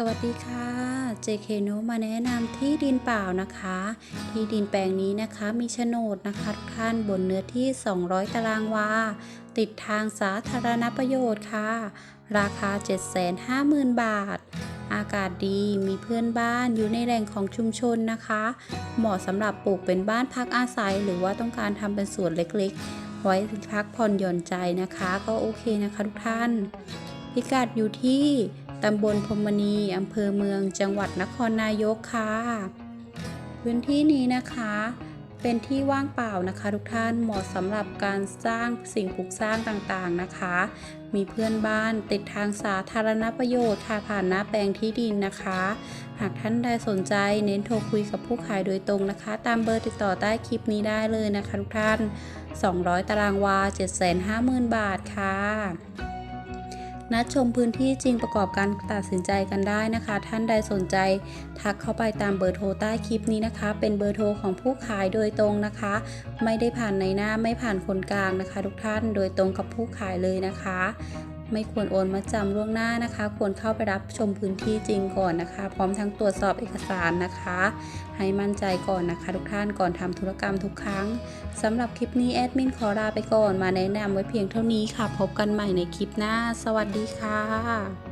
สวัสดีค่ะ JK โนมาแนะนำที่ดินเปล่านะคะ ที่ดินแปลงนี้นะคะมีโฉนดนะคะทุกท่านบนเนื้อที่ 200 ตารางวา ติดทางสาธารณประโยชน์ค่ะ ราคา 750,000 บาท อากาศดีมีเพื่อนบ้านอยู่ในแหล่งของชุมชนนะคะ เหมาะสำหรับปลูกเป็นบ้านพักอาศัย หรือว่าต้องการทำเป็นสวนเล็กๆ ไว้พักผ่อนหย่อนใจนะคะ ก็โอเคนะคะทุกท่าน พิกัดอยู่ที่ ตำบลพรมณีอำเภอเมืองจังหวัดนครนายกค่ะ พื้นที่นี้นะคะ เป็นที่ว่างเปล่านะคะ ทุกท่านเหมาะสำหรับการสร้างสิ่งปลูกสร้างต่างๆนะคะ มีเพื่อนบ้านติดทางสาธารณประโยชน์ค่ะผ่านหน้าแปลงที่ดินนะคะ หากท่านใดสนใจเน้นโทรคุยกับผู้ขายโดยตรงนะคะ ตามเบอร์ติดต่อใต้คลิปนี้ได้เลยนะคะ ทุกท่าน 200 ตารางวา 750,000 บาทค่ะ นัดชมพื้นที่จริงประกอบการตัดสินใจกันได้นะคะ ท่านใดสนใจ ทักเข้าไปตามเบอร์โทรใต้คลิปนี้นะคะ เป็นเบอร์โทรของผู้ขายโดยตรงนะคะ ไม่ได้ผ่านในหน้าไม่ผ่านคนกลางนะคะ ทุกท่านโดยตรงกับผู้ขายเลยนะคะ ไม่ควรโอนมาจำล่วงหน้านะคะ ควรเข้าไปรับชมพื้นที่จริงก่อนนะคะ พร้อมทั้งตรวจสอบเอกสารนะคะ ให้มั่นใจก่อนนะคะ ทุกท่านก่อนทำธุรกรรมทุกครั้งสำหรับคลิปนี้แอดมินขอลาไปก่อนมาแนะนำไว้เพียงเท่านี้ค่ะ พบกันใหม่ในคลิปหน้า สวัสดีค่ะ